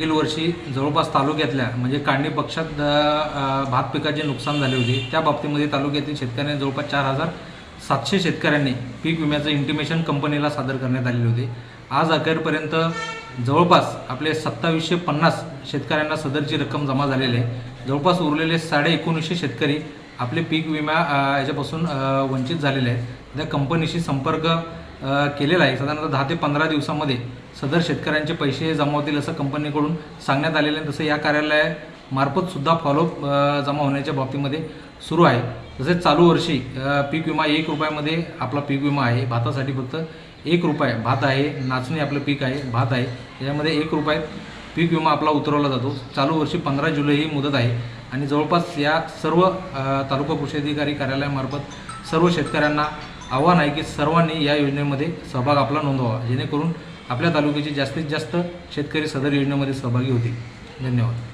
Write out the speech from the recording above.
जवळपास तालुक्यातल्या म्हणजे काढणी पक्षात भात पिकाचे नुकसान झाले होते. त्या बाबतीमध्ये तालुक्यातील शेतकऱ्यांनी जवळपास चार हजार सातशे शेतकऱ्यांनी पीक विम्याचं इंटिमेशन कंपनीला सादर करण्यात आलेले होते. आज अखेरपर्यंत जवळपास आपले सत्तावीसशे पन्नास शेतकऱ्यांना सदरची रक्कम जमा झालेली आहे. जवळपास उरलेले साडे एकोणीसशे शेतकरी आपले पीक विमा याच्यापासून वंचित झालेले आहेत. त्या कंपनीशी संपर्क केलेला आहे. साधारणतः दहा ते पंधरा दिवसामध्ये सदर शेतकऱ्यांचे पैसे जमा होतील असं कंपनीकडून सांगण्यात आलेलं आहे. तसं या कार्यालयामार्फत सुद्धा फॉलोअप जमा होण्याच्या बाबतीमध्ये सुरू आहे. तसेच चालू वर्षी पीक विमा एक रुपयामध्ये आपला पीक विमा आहे. भातासाठी फक्त एक रुपये भात आहे. नाचणी आपलं पीक आहे भात आहे. याच्यामध्ये एक रुपयात पीक विमा आपला उतरवला जातो. चालू वर्षी पंधरा जुलै ही मुदत आहे. आणि जवळपास या सर्व तालुका कृषी अधिकारी कार्यालयामार्फत सर्व शेतकऱ्यांना आव्हान आहे की सर्वांनी या योजनेमध्ये सहभाग आपला नोंदवावा जेणेकरून आपल्या तालुक्याचे जास्तीत जास्त शेतकरी सदर योजनेमध्ये सहभागी होतील. धन्यवाद.